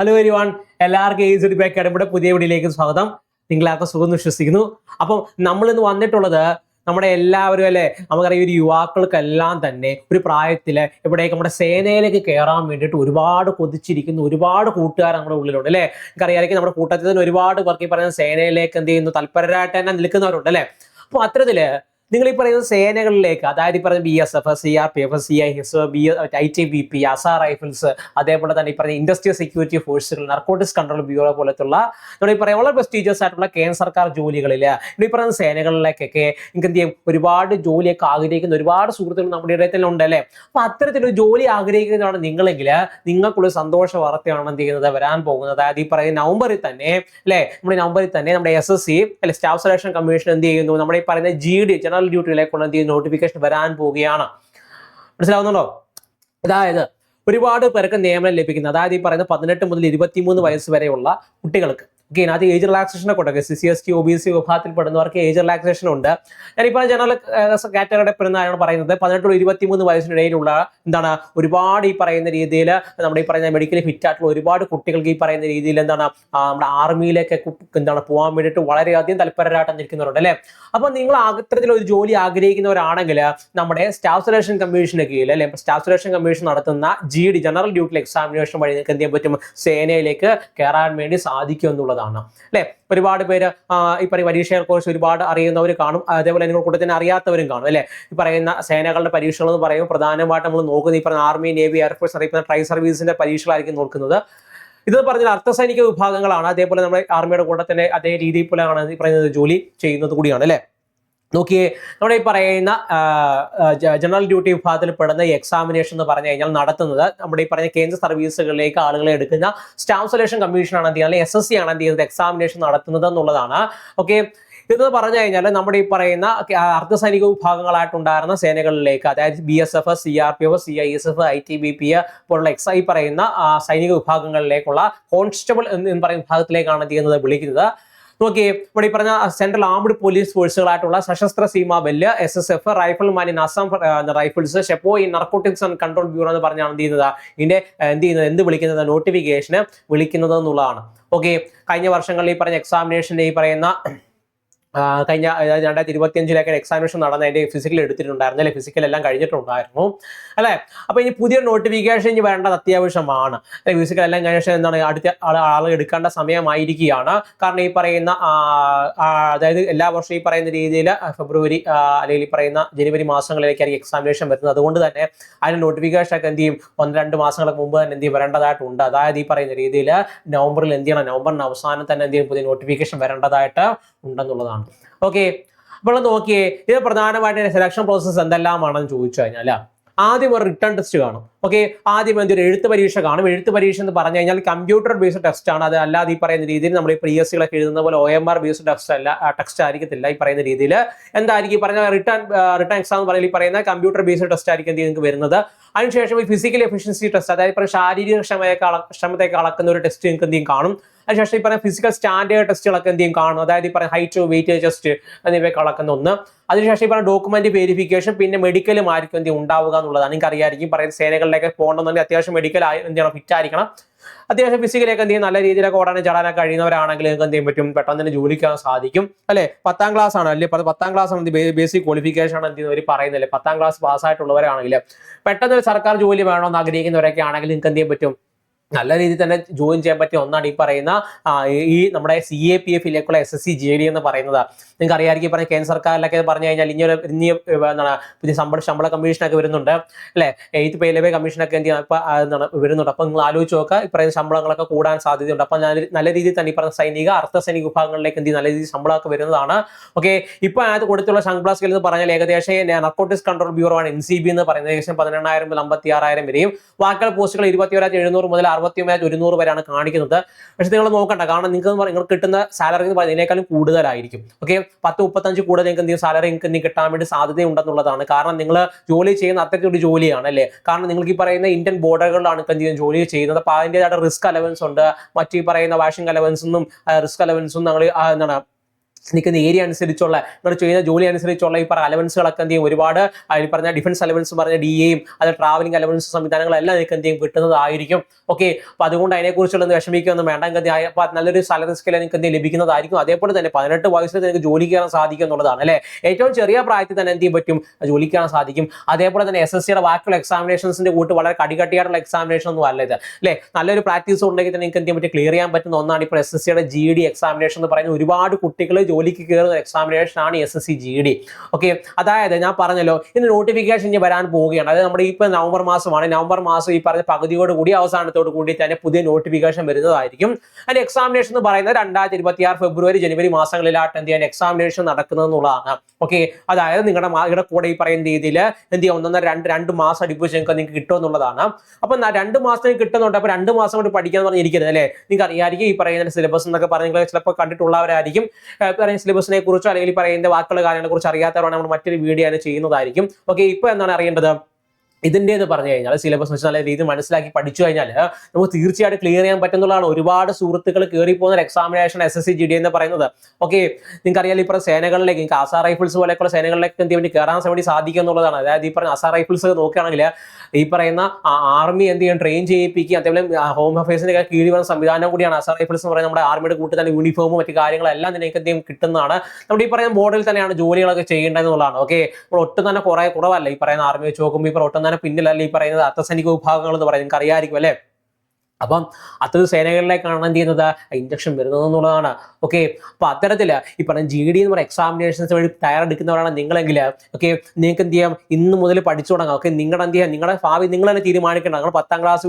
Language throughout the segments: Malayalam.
ഹലോ എരി വൺ എല്ലാവർക്കും ഏജ് ഒരു ബാക്ക് പുതിയ വീടിലേക്ക് സ്വാഗതം. നിങ്ങളാർക്കും സുഖം വിശ്വസിക്കുന്നു. അപ്പം നമ്മൾ ഇന്ന് വന്നിട്ടുള്ളത് നമ്മുടെ എല്ലാവരും അല്ലെ? നമുക്കറിയാം ഒരു യുവാക്കൾക്കെല്ലാം തന്നെ ഒരു പ്രായത്തിൽ ഇവിടേക്ക് നമ്മുടെ സേനയിലേക്ക് കയറാൻ വേണ്ടിയിട്ട് ഒരുപാട് കൊതിച്ചിരിക്കുന്ന. ഒരുപാട് കൂട്ടുകാർ നമ്മുടെ ഉള്ളിലുണ്ട് അല്ലെ? നമുക്കറിയാമായിരിക്കും നമ്മുടെ കൂട്ടത്തിൽ തന്നെ ഒരുപാട് പേർക്ക് ഈ പറയുന്ന സേനയിലേക്ക് എന്ത് ചെയ്യുന്നു? തൽപരരായിട്ട് തന്നെ നിൽക്കുന്നവരുണ്ട് അല്ലേ? അപ്പോൾ അത്തരത്തിൽ നിങ്ങൾ ഈ പറയുന്ന സേനകളിലേക്ക് അതായത് ഈ പറയുന്ന B S F C R P F C I S B I T B P Assam rifles അതേപോലെ തന്നെ ഈ പറഞ്ഞ ഇൻഡസ്ട്രിയൽ സെക്യൂരിറ്റി ഫോഴ്സുകൾ നർക്കോട്ടിക്സ് കൺട്രോൾ ബ്യൂറോ പോലത്തുള്ള നമ്മൾ ഈ പറയുന്ന വളരെ പ്രസ്റ്റീജിയസ് ആയിട്ടുള്ള കേന്ദ്ര സർക്കാർ ജോലികളിൽ ഈ പറയുന്ന സേനകളിലേക്കൊക്കെ നിങ്ങൾക്ക് എന്ത് ചെയ്യും? ഒരുപാട് ജോലിയൊക്കെ ആഗ്രഹിക്കുന്ന ഒരുപാട് സുഹൃത്തുക്കൾ നമ്മുടെ ഇടയിൽ ഉണ്ട് അല്ലേ? അപ്പൊ അത്തരത്തിലൊരു ജോലി ആഗ്രഹിക്കുന്നതാണ് നിങ്ങളെങ്കിൽ നിങ്ങൾക്കുള്ള സന്തോഷ വാർത്തയാണ് എന്ത് ചെയ്യുന്നത്? വരാൻ പോകുന്നത്. അതായത് ഈ പറയുന്ന നവംബറിൽ തന്നെ അല്ലെ? നമ്മുടെ നവംബറിൽ തന്നെ നമ്മുടെ എസ് എസ് സി അല്ലെ സ്റ്റാഫ് സെലക്ഷൻ കമ്മീഷൻ എന്ത് ചെയ്യുന്നു? നമ്മുടെ ഈ പറയുന്ന ജി ഡി ജനറൽ ഡ്യൂട്ടിയിലേക്കുള്ള എന്ത് ചെയ്യും നോട്ടിഫിക്കേഷൻ വരാൻ പോവുകയാണ്. മനസ്സിലാവുന്നുണ്ടോ? അതായത് ഒരുപാട് പേർക്ക് നിയമനം ലഭിക്കുന്നത് അതായത് ഈ പറയുന്ന പതിനെട്ട് മുതൽ ഇരുപത്തിമൂന്ന് വയസ്സ് വരെയുള്ള കുട്ടികൾക്ക്. ഓക്കെ അത് ഏജ് റിലാക്സേഷനെ കൊണ്ടൊക്കെ C C S T O B C വിഭാഗത്തിൽ പെടുന്നവർക്ക് ഏജ് റിലാക്സേഷൻ ഉണ്ട്. ഞാനിപ്പോൾ ജനറൽ കാറ്റഗറിയുടെ പെടുന്നതാണ് പറയുന്നത്. പതിനെട്ട് മുതൽ ഇരുപത്തിമൂന്ന് വയസ്സിനിടയിലുള്ള എന്താണ് ഒരുപാട് ഈ പറയുന്ന രീതിയിൽ നമ്മുടെ ഈ പറയുന്ന മെഡിക്കലി ഫിറ്റ് ആയിട്ടുള്ള ഒരുപാട് കുട്ടികൾക്ക് ഈ പറയുന്ന രീതിയിൽ എന്താണ് നമ്മുടെ ആർമിയിലേക്ക് എന്താണ് പോകാൻ വേണ്ടിയിട്ട് വളരെയധികം തൽപരരായിട്ട് നിൽക്കുന്നവരുണ്ട് അല്ലേ? അപ്പോൾ നിങ്ങൾ അത്തരത്തിൽ ഒരു ജോലി ആഗ്രഹിക്കുന്നവരാണെങ്കിൽ നമ്മുടെ സ്റ്റാഫ് സെലക്ഷൻ കമ്മീഷന് കീഴിൽ അല്ലെ? സ്റ്റാഫ് സെലക്ഷൻ കമ്മീഷൻ നടത്തുന്ന G D general duty examination വഴി നിങ്ങൾക്ക് എന്ത് ചെയ്യാൻ പറ്റും? സേനയിലേക്ക് കയറാൻ വേണ്ടി സാധിക്കും എന്നുള്ളതാണ് അല്ലെ? ഒരുപാട് പേര് ഈ പറയും പരീക്ഷയെ കുറിച്ച് ഒരുപാട് അറിയുന്നവർ കാണും. അതേപോലെ നിങ്ങൾ കൂടെ തന്നെ അറിയാത്തവരും കാണും അല്ലെ? ഈ പറയുന്ന സേനകളുടെ പരീക്ഷകൾ എന്ന് പറയുമ്പോൾ പ്രധാനമായിട്ട് നമ്മൾ നോക്കുന്നത് ഈ പറഞ്ഞ ആർമി നേവി എയർഫോഴ്സ് അറിയിക്കുന്ന ട്രൈ സർവീസിന്റെ പരീക്ഷകളായിരിക്കും നോക്കുന്നത്. ഇത് പറഞ്ഞാൽ അർദ്ധസൈനിക വിഭാഗങ്ങളാണ്. അതേപോലെ നമ്മുടെ ആർമിയുടെ കൂടെ തന്നെ അതേ രീതിയിൽ പോലെയാണ് ഈ പറയുന്നത് ജോലി ചെയ്യുന്നത് കൂടിയാണ് അല്ലെ? നോക്കിയേ നമ്മുടെ ഈ പറയുന്ന ജനറൽ ഡ്യൂട്ടി വിഭാഗത്തിൽ പെടുന്ന എക്സാമിനേഷൻ എന്ന് പറഞ്ഞു കഴിഞ്ഞാൽ നടത്തുന്നത് നമ്മുടെ ഈ പറയുന്ന കേന്ദ്ര സർവീസുകളിലേക്ക് ആളുകളെ എടുക്കുന്ന സ്റ്റാഫ് സെലക്ഷൻ കമ്മീഷൻ ആണ് എന്ത് ചെയ്യുന്നത്? എസ് എസ് സി ആണ് എന്ത് ചെയ്യുന്നത്? എക്സാമിനേഷൻ നടത്തുന്നത് എന്നുള്ളതാണ്. ഓക്കെ? ഇത് പറഞ്ഞു കഴിഞ്ഞാൽ നമ്മുടെ ഈ പറയുന്ന അർദ്ധസൈനിക വിഭാഗങ്ങളായിട്ടുണ്ടായിരുന്ന സേനകളിലേക്ക് അതായത് B S F C R P F C I S F I T B P പോലുള്ള എക്സ് ഈ പറയുന്ന സൈനിക വിഭാഗങ്ങളിലേക്കുള്ള കോൺസ്റ്റബിൾ എന്ന് പറയുന്ന വിഭാഗത്തിലേക്കാണ് എന്ത് ചെയ്യുന്നത്? വിളിക്കുന്നത്. നോക്കി ഇവിടെ ഈ പറഞ്ഞ central armed police ഫോഴ്സുകളായിട്ടുള്ള Sashastra Seema Bal S S F rifleman in Assam rifles ഷെപ്പോ ഈ നർക്കോട്ടിക്സ് ആൻഡ് കൺട്രോൾ ബ്യൂറോ എന്ന് പറഞ്ഞാണ് എന്ത് ചെയ്യുന്നത്? ഇതിന്റെ എന്ത് ചെയ്യുന്നത്? എന്ത് വിളിക്കുന്നത്? നോട്ടിഫിക്കേഷന് വിളിക്കുന്നത് എന്നുള്ളതാണ് ഓക്കെ കഴിഞ്ഞ വർഷങ്ങളിൽ ഈ പറഞ്ഞ എക്സാമിനേഷന്റെ ഈ പറയുന്ന കഴിഞ്ഞ രണ്ടായിരത്തി ഇരുപത്തി അഞ്ചിലൊക്കെ എക്സാമിനേഷൻ നടന്ന അതിന്റെ ഫിസിക്കൽ എടുത്തിട്ടുണ്ടായിരുന്നു. അല്ലെ? ഫിസിക്കൽ എല്ലാം കഴിഞ്ഞിട്ടുണ്ടായിരുന്നു. അല്ലെ? അപ്പൊ ഇനി പുതിയ നോട്ടിഫിക്കേഷൻ ഇനി വേണ്ടത് അത്യാവശ്യമാണ്. അല്ലെ? ഫിസിക്കൽ എല്ലാം കഴിഞ്ഞ എന്താണ്? അടുത്ത ആൾ എടുക്കേണ്ട സമയമായിരിക്കുകയാണ്. കാരണം ഈ പറയുന്ന അതായത് എല്ലാ വർഷവും ഈ പറയുന്ന രീതിയിൽ ഫെബ്രുവരി അല്ലെങ്കിൽ ഈ പറയുന്ന ജനുവരി മാസങ്ങളിലേക്കായിരിക്കും എക്സാമിനേഷൻ വരുന്നത്. അതുകൊണ്ട് തന്നെ അതിന് നോട്ടിഫിക്കേഷൻ ഒക്കെ എന്ത് ചെയ്യും? ഒന്ന് രണ്ട് മാസങ്ങൾക്ക് മുമ്പ് തന്നെ എന്ത് ചെയ്യും? വരേണ്ടതായിട്ടുണ്ട്. അതായത് ഈ പറയുന്ന രീതിയിൽ നവംബറിൽ എന്ത് ചെയ്യണം? നവംബറിന് അവസാനം തന്നെ എന്ത് ചെയ്യും? പുതിയ നോട്ടിഫിക്കേഷൻ വരേണ്ടതായിട്ട് ഉണ്ടെന്നുള്ളതാണ്. ഓക്കെ അപ്പോൾ നോക്കിയേ ഇത് പ്രധാനമായിട്ട് സെലക്ഷൻ പ്രോസസ്സ് എന്തെല്ലാമാണെന്ന് ചോദിച്ചു കഴിഞ്ഞാൽ ആദ്യം ഒരു റിട്ടേൺ ടെസ്റ്റ് കാണും. ഓക്കെ ആദ്യം എന്തൊരു എഴുത്ത് പരീക്ഷ കാണും. എഴുത്ത് പരീക്ഷ എന്ന് പറഞ്ഞു കഴിഞ്ഞാൽ കമ്പ്യൂട്ടർ ബേസ്ഡ് ടെസ്റ്റ് ആണ്. അത് അല്ലാതെ ഈ പറയുന്ന രീതിയിൽ നമ്മൾ ഈ പി എസ് സികളൊക്കെ എഴുതുന്ന പോലെ O M R based test അല്ല ടെസ്റ്റ് ആയിരിക്കത്തില്ല ഈ പറയുന്ന രീതിയിൽ. എന്തായിരിക്കും? ഈ പറഞ്ഞ റിട്ടേൺ റിട്ടേൺ എക്സാം എന്ന് പറയുന്നത് ഈ പറയുന്ന കമ്പ്യൂട്ടർ ബേസ്ഡ് ടെസ്റ്റ് ആയിരിക്കും നിങ്ങൾക്ക് വരുന്നത്. അതിനുശേഷം ഈ ഫിസിക്കൽ എഫിഷ്യൻസി ടെസ്റ്റ് അതായത് ഇപ്പോൾ ശാരീരിക ക്ഷമയെ ക്ഷമതയൊക്കെ അളക്കുന്ന ഒരു ടെസ്റ്റ് നിങ്ങൾക്ക് എന്തെങ്കിലും കാണും. അതിനുശേഷം ഈ പറയുന്ന ഫിസിക്കൽ സ്റ്റാൻഡേർഡ് ടെസ്റ്റുകളൊക്കെ എന്തെങ്കിലും കാണും. അതായത് ഈ പറയുന്ന ഹൈറ്റ് വെയിറ്റ് ടെസ്റ്റ് എന്നിവയൊക്കെ അളക്കുന്ന ഒന്ന്. അതിനുശേഷം ഈ പറയുന്ന ഡോക്യുമെന്റ് വെരിഫിക്കേഷൻ പിന്നെ മെഡിക്കലും ആയിരിക്കും എന്തെങ്കിലും ഉണ്ടാവുക എന്നുള്ളതാണ്. നിങ്ങൾക്ക് അറിയാമായിരിക്കും പറയുന്ന സേനകളിലേക്ക് പോകണമെന്നുണ്ടെങ്കിൽ അത്യാവശ്യം മെഡിക്കൽ എന്തെങ്കിലും ഫിറ്റ് ആയിരിക്കണം. അത്യാവശ്യം ഫിസിക്കലൊക്കെ എന്ത് ചെയ്യും? നല്ല രീതിയിലൊക്കെ ഓടാനും ചാടാനൊക്കെ കഴിയുന്നവരാണെങ്കിൽ നിങ്ങൾക്ക് എന്ത് ചെയ്യാൻ പറ്റും? പെട്ടെന്ന് തന്നെ ജോലിക്കാൻ സാധിക്കും. അല്ലെ? പത്താം ക്ലാസ് ആണ്. അല്ലെ? പത്ത് ക്ലാസ് ആണ് ബേസിക് ക്വാളിഫിക്കേഷൻ ആണ് എന്ത് ചെയ്യുന്നവർ പറയുന്നില്ലേ പത്താം ക്ലാസ് പാസ്സായിട്ടുള്ളവരാണെങ്കിൽ പെട്ടെന്ന് ഒരു സർക്കാർ ജോലി വേണമെന്ന് ആഗ്രഹിക്കുന്നവരൊക്കെ ആണെങ്കിൽ നിങ്ങൾക്ക് എന്ത് ചെയ്യാൻ പറ്റും? നല്ല രീതിയിൽ തന്നെ ജോയിൻ ചെയ്യാൻ പറ്റിയ ഒന്നാണ് ഈ പറയുന്ന ഈ നമ്മുടെ C A P എഫിലേക്കുള്ള S S C G D എന്ന് പറയുന്നത്. നിങ്ങൾക്ക് അറിയാമായിരിക്കും പറഞ്ഞ കേന്ദ്ര സർക്കാരിലൊക്കെ പറഞ്ഞു കഴിഞ്ഞാൽ ഒരു ഇനി എന്താണ് പുതിയ ശമ്പള ശമ്പള കമ്മീഷനൊക്കെ വരുന്നുണ്ട് അല്ലെ? എയ്ത്ത് പേ ലെവേ കമ്മീഷനൊക്കെ എന്ത് ചെയ്യുക ഇപ്പൊ എന്താണ് വരുന്നുണ്ട്. അപ്പൊ നിങ്ങൾ ആലോചിച്ച് നോക്കുക ഈ പറയുന്ന ശമ്പളങ്ങളൊക്കെ കൂടാൻ സാധ്യതയുണ്ട്. അപ്പൊ നല്ല രീതിയിൽ തന്നെ ഈ പറഞ്ഞ സൈനിക അർദ്ധ സൈനിക വിഭാഗങ്ങളിലേക്ക് എന്ത് നല്ല രീതിയിൽ ശമ്പളമൊക്കെ വരുന്നതാണ്. ഓക്കെ ഇപ്പൊ അതിനകത്ത് കൊടുത്തുള്ള ശമ്പള സ്കെയിൽ എന്ന് പറഞ്ഞാൽ ഏകദേശം നർക്കോട്ടിക്സ് കൺട്രോൾ ബ്യൂറോ ആണ് എൻ സി ബി എന്ന് പറയുന്നത്. ഏകദേശം പതിനെണ്ണായിരം മുതൽ അമ്പത്തി ആറായിരം വരെയും. വാക്കുകൾ പോസ്റ്റുകൾ ഇരുപത്തി ഒരായിരത്തി എഴുന്നൂറ് മുതൽ അറുപത്തി മാച്ച് ഒരുന്നൂറ് വരെയാണ് കാണിക്കുന്നത്. പക്ഷെ നിങ്ങൾ നോക്കണ്ട കാരണം നിങ്ങൾക്ക് നിങ്ങൾ കിട്ടുന്ന സാലറി എന്ന് പറയുന്നത് ഇതിനേക്കാളും കൂടുതലായിരിക്കും. ഓക്കെ പത്ത് മുപ്പത്തഞ്ച് കൂടുതൽ നിങ്ങൾക്ക് എന്തെങ്കിലും സാലറി നിങ്ങൾക്ക് എന്തെങ്കിലും കിട്ടാൻ വേണ്ടി സാധ്യതയുണ്ടെന്നുള്ളതാണ്. കാരണം നിങ്ങൾ ജോലി ചെയ്യുന്ന അത്തരത്തിലൊരു ജോലിയാണ് അല്ലേ? കാരണം നിങ്ങൾക്ക് ഈ പറയുന്ന ഇന്ത്യൻ ബോർഡറുകളിലാണ് ഇപ്പം എന്തെങ്കിലും ജോലി ചെയ്യുന്നത്. അപ്പോൾ അതിന്റെതായിട്ട് റിസ്ക് അലവൻസ് ഉണ്ട്. മറ്റു ഈ പറയുന്ന വാഷിംഗ് അലവൻസ് ഒന്നും റിസ്ക് അലവൻസ് ഒന്നും ഞങ്ങൾ എന്താണ് നിൽക്കുന്ന ഏരിയ അനുസരിച്ചുള്ള ഇവർ ചെയ്യുന്ന ജോലി അനുസരിച്ചുള്ള ഈ പറഞ്ഞ അലവൻസുകളൊക്കെ എന്ത് ചെയ്യും? ഒരുപാട് ഈ പറഞ്ഞ ഡിഫൻസ് അലവൻസ് പറഞ്ഞ ഡി എയും അത് ട്രാവലിംഗ് അലവൻസ് സംവിധാനങ്ങളെല്ലാം നിങ്ങൾക്ക് എന്ത് ചെയ്യും? കിട്ടുന്നതായിരിക്കും. ഓക്കെ അപ്പൊ അതുകൊണ്ട് അതിനെക്കുറിച്ചുള്ള വിഷമിക്കൊന്നും വേണ്ട. എന്ത് അപ്പൊ നല്ലൊരു സാലറി സ്കെയിൽ നിങ്ങൾക്ക് എന്ത് ലഭിക്കുന്നതായിരിക്കും. അതേപോലെ തന്നെ പതിനെട്ട് വയസ്സിൽ നിങ്ങൾക്ക് ജോലി കയറാൻ സാധിക്കും എന്നുള്ളതാണ് അല്ലെ? ഏറ്റവും ചെറിയ പ്രായത്തിൽ തന്നെ എന്ത് ചെയ്യാൻ പറ്റും? ജോലി കയറാൻ സാധിക്കും. അതേപോലെ തന്നെ എസ് എസ് സിയുടെ ബാക്കിയുള്ള എക്സാമിനേഷൻസിന്റെ കൂട്ട് വളരെ കടികട്ടിയായിട്ടുള്ള എക്സാമിനേഷൻ ഒന്നും അല്ല ഇത് അല്ലെ? നല്ലൊരു പ്രാക്ടീസ് ഉണ്ടെങ്കിൽ തന്നെ നിങ്ങൾക്ക് എന്ത് ചെയ്യാൻ പറ്റും? ക്ലിയർ ചെയ്യാൻ പറ്റുന്ന ഒന്നാണ് ഇപ്പോൾ എസ് എസ് സിയുടെ ജി ഡി എക്സാമിനേഷൻ എന്ന് പറയുന്ന ഒരുപാട് കുട്ടികൾ ജോലിക്ക് കയറുന്ന എക്സാമിനേഷൻ ആണ് S S C G D okay അതായത് ഞാൻ പറഞ്ഞല്ലോ ഇന്ന് നോട്ടിഫിക്കേഷൻ ഇനി വരാൻ പോവുകയാണ്. അതായത് നമ്മുടെ ഇപ്പൊ നവംബർ മാസമാണ്. നവംബർ മാസം ഈ പറഞ്ഞ പകുതിയോട് കൂടി അവസാനത്തോട് കൂടി തന്നെ പുതിയ നോട്ടിഫിക്കേഷൻ വരുന്നതായിരിക്കും. അതിന്റെ എക്സാമിനേഷൻ എന്ന് പറയുന്നത് രണ്ടായിരത്തി ഇരുപത്തി ആറ് ഫെബ്രുവരി ജനുവരി മാസങ്ങളിലായിട്ട് എന്ത് ചെയ്യാൻ എക്സാമിനേഷൻ നടക്കുന്നത് എന്നുള്ളതാണ് ഓക്കെ അതായത് നിങ്ങളുടെ നിങ്ങളുടെ കൂടെ ഈ പറയുന്ന രീതിയിൽ എന്ത് ചെയ്യാം ഒന്നൊന്നര രണ്ട് രണ്ട് മാസം അടുപ്പിച്ച് നിങ്ങൾക്ക് നിങ്ങൾക്ക് കിട്ടുമെന്നുള്ളതാണ്. അപ്പൊ രണ്ട് മാസത്തിന് കിട്ടുന്നുണ്ട്. അപ്പൊ രണ്ട് മാസം കൊണ്ട് പഠിക്കാൻ പറഞ്ഞിരിക്കുന്നത് അല്ലേ? നിങ്ങൾക്ക് അറിയാമായിരിക്കും ഈ പറയുന്ന സിലബസ് എന്നൊക്കെ പറഞ്ഞ ചിലപ്പോൾ കണ്ടിട്ടുള്ളവരായിരിക്കും. പറയുന്ന സിലബസിനെ കുറിച്ചോ അല്ലെങ്കിൽ പറയുന്ന വാക്കുള്ള കാര്യങ്ങളെ കുറിച്ച് അറിയാത്തവരാണ് നമ്മൾ മറ്റൊരു വീഡിയോ ആണ് ചെയ്യുന്നതായിരിക്കും. ഓക്കെ ഇപ്പൊ എന്താണ് അറിയേണ്ടത്? ഇതിന്റെ എന്ന് പറഞ്ഞു കഴിഞ്ഞാൽ സിലബസ് വെച്ച് നല്ല രീതിയിൽ മനസ്സിലാക്കി പഠിച്ചു കഴിഞ്ഞാൽ നമുക്ക് തീർച്ചയായിട്ടും ക്ലിയർ ചെയ്യാൻ പറ്റുന്നതാണ്. ഒരുപാട് സുഹൃത്തുക്കൾ കയറി പോകുന്ന ഒരു examination S S C G D എന്ന് പറയുന്നത്. ഓക്കെ നിങ്ങൾക്ക് അറിയാലോ ഇപ്പോൾ സേനകളിലേക്ക് നിങ്ങൾക്ക് അസാർ റൈഫിൾസ് പോലെയൊക്കെയുള്ള സേനകളിലേക്ക് എന്ത് വേണ്ടി കയറാൻ വേണ്ടി സാധിക്കും എന്നുള്ളതാണ്. അതായത് ഈ പറഞ്ഞ അസാർ റൈഫിൾസ് നോക്കുകയാണെങ്കിൽ ഈ പറയുന്ന ആർമി എന്ത് ചെയ്യും? ട്രെയിൻ ചെയ്യിപ്പിക്കുക അതേപോലെ ഹോം അഫയേഴ്സിന്റെ കീഴിൽ വരുന്ന സംവിധാനം കൂടിയാണ് അസാർ റൈഫിൾസ് എന്ന് പറയുന്നത്. നമ്മുടെ ആർമിയുടെ കൂട്ടി തന്നെ യൂണിഫോമും മറ്റു കാര്യങ്ങളെല്ലാം നിങ്ങൾക്ക് എന്ത് ചെയ്യും? കിട്ടുന്നതാണ്. നമ്മുടെ ഈ പറയുന്ന ബോർഡിൽ തന്നെയാണ് ജോലികളൊക്കെ ചെയ്യേണ്ടത് എന്നുള്ളതാണ്. ഓക്കെ ഒട്ടും തന്നെ കുറെ കുറവല്ല. ഈ പറയുന്ന ആർമി വെച്ച് നോക്കുമ്പോൾ ഈ പറയുന്ന തന്നെ പിന്നിലല്ല ഈ പറയുന്നത് അർദ്ധസൈനിക വിഭാഗങ്ങൾ എന്ന് പറയുന്നത് നിങ്ങൾക്ക് അറിയാമായിരിക്കും അല്ലേ? അപ്പം അത്തരം സേനകളിലേക്കാണ് എന്ത് ചെയ്യുന്നത്? ഇഞ്ചക്ഷൻ വരുന്നത് എന്നുള്ളതാണ്. ഓക്കെ അപ്പൊ അത്തരത്തിൽ ഈ പറഞ്ഞ ജി ഡി എന്ന് പറയുന്ന എക്സാമിനേഷൻസ് വഴി തയ്യാറെടുക്കുന്നവരാണ് നിങ്ങളെങ്കിൽ ഓക്കെ നിങ്ങൾക്ക് എന്ത് ചെയ്യാം? ഇന്ന് മുതൽ പഠിച്ചു തുടങ്ങാം. ഓക്കെ നിങ്ങളുടെ എന്ത് ചെയ്യാം? നിങ്ങളുടെ ഭാവി നിങ്ങൾ തന്നെ തീരുമാനിക്കണം. നിങ്ങൾ പത്താം ക്ലാസ്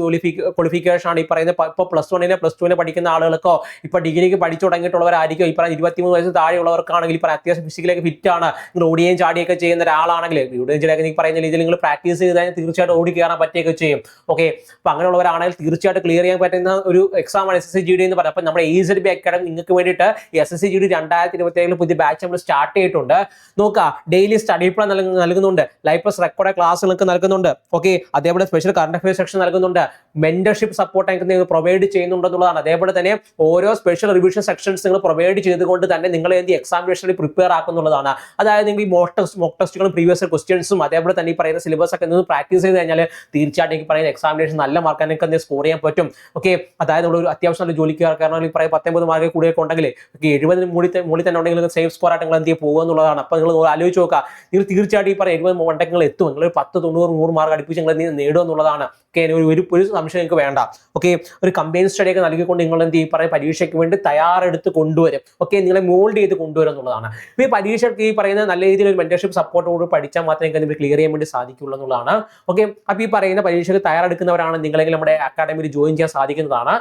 ക്വാളിഫിക്കേഷൻ ആണ് ഈ പറയുന്നത് ഇപ്പോൾ പ്ലസ് വണ്ണിനെ പ്ലസ് ടുവിനെ പഠിക്കുന്ന ആളുകൾക്കോ ഇപ്പൊ ഡിഗ്രിക്ക് പഠിച്ചു തുടങ്ങിയിട്ടുള്ളവരായിരിക്കും ഈ പറഞ്ഞ ഇരുപത്തിമൂന്ന് വയസ്സ് താഴെയുള്ളവർക്കാണെങ്കിൽ പറയുന്ന അത്യാവശ്യം ഫിസിക്കലേക്ക് ഫിറ്റ് ആണ്. നിങ്ങൾ ഓടിയും ചാടിയൊക്കെ ചെയ്യുന്ന ഒരാളാണെങ്കിൽ ഓടിയും ചാടിയൊക്കെ ഈ പറയുന്ന രീതിയിൽ നിങ്ങൾ പ്രാക്ടീസ് ചെയ്ത് കഴിഞ്ഞാൽ തീർച്ചയായിട്ടും ഓടി കയറാൻ പറ്റുകയൊക്കെ ചെയ്യും. ഓക്കെ അപ്പൊ അങ്ങനെയുള്ളവരാണെങ്കിൽ തീർച്ചയായിട്ടും ക്ലിയർ ചെയ്യാൻ പറ്റുന്ന ഒരു എക്സാം ആണ് S S C G D എന്ന് പറയുന്നത്. അപ്പൊ നമ്മുടെ ഏജ് ബി അക്കാഡമി നിങ്ങൾക്ക് വേണ്ടിയിട്ട് S S C G D രണ്ടായിരത്തി ഇരുപത്തി ഏഴിൽ പുതിയ ബാച്ച് നമ്മൾ സ്റ്റാർട്ട് ചെയ്തിട്ടുണ്ട്. നോക്കുക ഡെയിലി സ്റ്റഡി പ്ലാൻ നൽകുന്നുണ്ട്. ലൈഫ് പ്ലസ് റെക്കോർഡ് ക്ലാസ് നിങ്ങൾക്ക് നൽകുന്നുണ്ട്. ഓക്കെ അതേപോലെ സ്പെഷ്യൽ കറണ്ട് അഫയർ സെക്ഷൻ നൽകുന്നുണ്ട്. മെന്റർഷിപ്പ് സപ്പോർട്ട് നിങ്ങൾക്ക് പ്രൊവൈഡ് ചെയ്യുന്നുണ്ടെന്നുള്ളതാണ്. അതേപോലെ തന്നെ ഓരോ സ്പെഷ്യൽ റിവിഷൻ സെക്ഷൻസ് നിങ്ങൾ പ്രൊവൈഡ് ചെയ്തുകൊണ്ട് തന്നെ നിങ്ങൾ എന്ത് എക്സാമിനേഷനിൽ പ്രിപ്പയർ ആക്കുന്നുള്ളതാണ്. അതായത് നിങ്ങൾ ഈ മോക്ക് ടെസ്റ്റ് മോക്ക് ടെസ്റ്റുകളും പ്രീവിയസ് ക്വസ്റ്റ്യൻസും അതേപോലെ തന്നെ ഈ പറയുന്ന സിലബസ് ഒക്കെ നിന്ന് പ്രാക്ടീസ് ചെയ്ത് കഴിഞ്ഞാൽ തീർച്ചയായിട്ടും എനിക്ക് പറയുന്ന എക്സാമിനേഷൻ നല്ല മാർക്ക് നിങ്ങൾക്ക് സ്കോർ ചെയ്യാൻ പറ്റും. ഓക്കെ അതായത് നമ്മൾ ഒരു അത്യാവശ്യം നല്ല ജോലിക്ക് കാരണം ഈ പറയുന്ന പത്തൊമ്പത് മാർക്ക് കൂടുതൽ ഉണ്ടെങ്കിൽ ഓക്കെ എഴുപതിന് മൂടി മുകളിൽ തന്നെ ഉണ്ടെങ്കിൽ സേഫ് സ്കോർ ആയിട്ട് നിങ്ങൾ എന്ത് ചെയ്യുക പോകുക എന്നുള്ളതാണ്. അപ്പോൾ നിങ്ങൾ ആലോചിച്ച് നോക്കുക. നിങ്ങൾ തീർച്ചയായിട്ടും ഈ പറയുന്ന എഴുപത് ഉണ്ടെങ്കിൽ എത്തും. നിങ്ങൾ പത്ത് തൊണ്ണൂറ് നൂറ് മാർക്ക് അടുപ്പിച്ച് നിങ്ങൾ എന്ത് നേടുക എന്നുള്ളതാണ്. ഓക്കെ ഒരു ഒരു സംശയം നിങ്ങൾക്ക് വേണ്ട. ഓക്കെ ഒരു കമ്പൈൻ സ്റ്റഡി ഒക്കെ നൽകിക്കൊണ്ട് നിങ്ങൾ എന്ത് ഈ പറയുന്ന പരീക്ഷയ്ക്ക് വേണ്ടി തയ്യാറെടുത്ത് കൊണ്ടുവരും. ഓക്കെ നിങ്ങളെ മോൾഡ് ചെയ്ത് കൊണ്ടുവരും എന്നുള്ളതാണ്. ഈ പരീക്ഷയ്ക്ക് ഈ പറയുന്ന നല്ല രീതിയിൽ ഒരു മെന്റർഷിപ്പ് സപ്പോർട്ടോട് പഠിച്ചാൽ മാത്രമേ നിങ്ങൾക്ക് ക്ലിയർ ചെയ്യാൻ വേണ്ടി സാധിക്കുള്ളൂ എന്നുള്ളതാണ്. ഓക്കെ അപ്പോൾ ഈ പറയുന്ന പരീക്ഷയ്ക്ക് തയ്യാറെടുക്കുന്നവരാണ് നിങ്ങളെങ്കിൽ നമ്മുടെ അക്കാഡമിയിൽ ജോയിൻ ചെയ്യാൻ സാധിക്കുന്നതാണ്.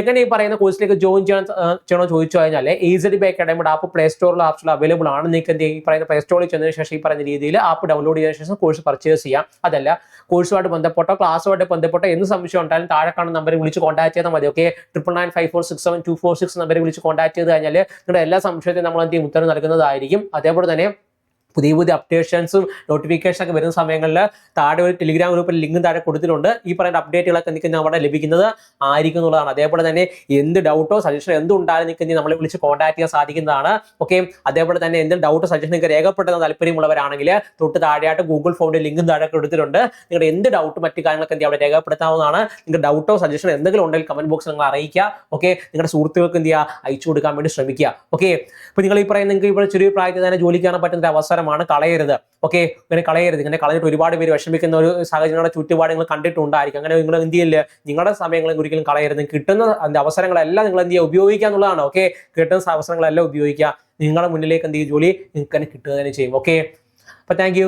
എങ്ങനെ ഈ പറയുന്ന കോഴ്സിലേക്ക് ജോയിൻ ചെയ്യാൻ ചെയ്യണോ ചോദിച്ചു കഴിഞ്ഞാൽ ഈസി ബൈ അക്കാഡമിയുടെ ആപ്പ് പ്ലേ സ്റ്റോറിൽ ആപ്സിൽ അവൈലബിൾ ആണ്. നിങ്ങൾക്ക് എന്ത് ഈ പറയുന്ന പ്ലേ സ്റ്റോറിൽ ചെന്നതിന് ശേഷം ഈ പറയുന്ന രീതിയിൽ ആപ്പ് ഡൗൺലോഡ് ചെയ്തതിനു ശേഷം കോഴ്സ് പർച്ചേസ് ചെയ്യാം. അതല്ല കോഴ്സുമായിട്ട് ബന്ധപ്പെട്ടോ ക്ലാസ്സുമായിട്ട് ബന്ധപ്പെട്ടോ എന്ത് സംശയം ഉണ്ടായാലും താഴെ കാണുന്ന നമ്പറിൽ വിളിച്ച് കോൺടാക്ട് ചെയ്താൽ മതി okay triple nine five four six seven two four six നമ്പറിൽ വിളിച്ച് കോൺടാക്ട് ചെയ്ത് കഴിഞ്ഞാൽ നിങ്ങളുടെ എല്ലാ സംശയത്തിനും നമ്മൾ എന്ത് ചെയ്യും? ഉത്തരം നൽകുന്നതായിരിക്കും. അതേപോലെ തന്നെ പുതിയ പുതിയ അപ്ഡേഷൻസും നോട്ടിഫിക്കേഷനൊക്കെ വരുന്ന സമയങ്ങളിൽ താഴെ ഒരു ടെലിഗ്രാം ഗ്രൂപ്പിൽ ലിങ്കും താഴെ കൊടുത്തിട്ടുണ്ട്. ഈ പറയുന്ന അപ്ഡേറ്റുകളൊക്കെ നിങ്ങൾക്ക് അവിടെ ലഭിക്കുന്നത് ആയിരിക്കും എന്നുള്ളതാണ്. അതേപോലെ തന്നെ എന്ത് ഡൗട്ടോ സജഷനോ എന്തും ഉണ്ടായാലും നിങ്ങൾക്ക് നമ്മളെ വിളിച്ച് കോൺടാക്ട് ചെയ്യാൻ സാധിക്കുന്നതാണ്. ഓക്കെ അതേപോലെ തന്നെ എന്തും ഡൗട്ടോ സജഷൻ നിങ്ങൾക്ക് രേഖപ്പെടുന്ന താല്പര്യമുള്ളവരാണെങ്കിൽ തൊട്ട് താഴെയായിട്ട് ഗൂഗിൾ ഫോണിന്റെ ലിങ്കും താഴെ കൊടുത്തിട്ടുണ്ട്. നിങ്ങളുടെ എന്ത് ഡൗട്ട് മറ്റു കാര്യങ്ങളൊക്കെ എന്ത് അവിടെ രേഖപ്പെടുത്താവുന്നതാണ്. നിങ്ങളുടെ ഡൗട്ടോ സജഷനോ എന്തെങ്കിലും ഉണ്ടെങ്കിൽ കമന്റ് ബോക്സിൽ നിങ്ങൾ അറിയിക്കുക. ഓക്കെ നിങ്ങളുടെ സുഹൃത്തുക്കൾക്ക് എന്ത് ചെയ്യുക? അയച്ചു കൊടുക്കാൻ വേണ്ടി ശ്രമിക്കുക. ഓക്കെ അപ്പോൾ നിങ്ങൾ ഈ പറയുന്ന നിങ്ങൾക്ക് ഇവിടെ ചെറിയ പ്രായത്തിൽ തന്നെ ജോലി കാണാൻ പറ്റുന്ന ഒരു അവസരമാണ് കളയരുത്. ഓക്കെ ഇങ്ങനെ കളയരുത്. ഇങ്ങനെ കളഞ്ഞിട്ട് ഒരുപാട് പേര് വിഷമിക്കുന്ന ഒരു സാഹചര്യങ്ങളുടെ ചുറ്റുപാട് നിങ്ങൾ കണ്ടിട്ടുണ്ടായിരിക്കും. അങ്ങനെ നിങ്ങൾ എന്ത് ചെയ്യില്ല നിങ്ങളുടെ സമയങ്ങളും ഒരിക്കലും കളയരുത്. കിട്ടുന്ന അവസരങ്ങളെല്ലാം നിങ്ങൾ എന്ത് ചെയ്യുക? ഉപയോഗിക്കുക എന്നുള്ളതാണ്. ഓക്കെ കിട്ടുന്ന അവസരങ്ങളെല്ലാം ഉപയോഗിക്കുക. നിങ്ങളുടെ മുന്നിലേക്ക് എന്ത് ചെയ്യും ജോലി നിങ്ങൾക്ക് തന്നെ കിട്ടുക തന്നെ ചെയ്യും. ഓക്കെ അപ്പൊ താങ്ക്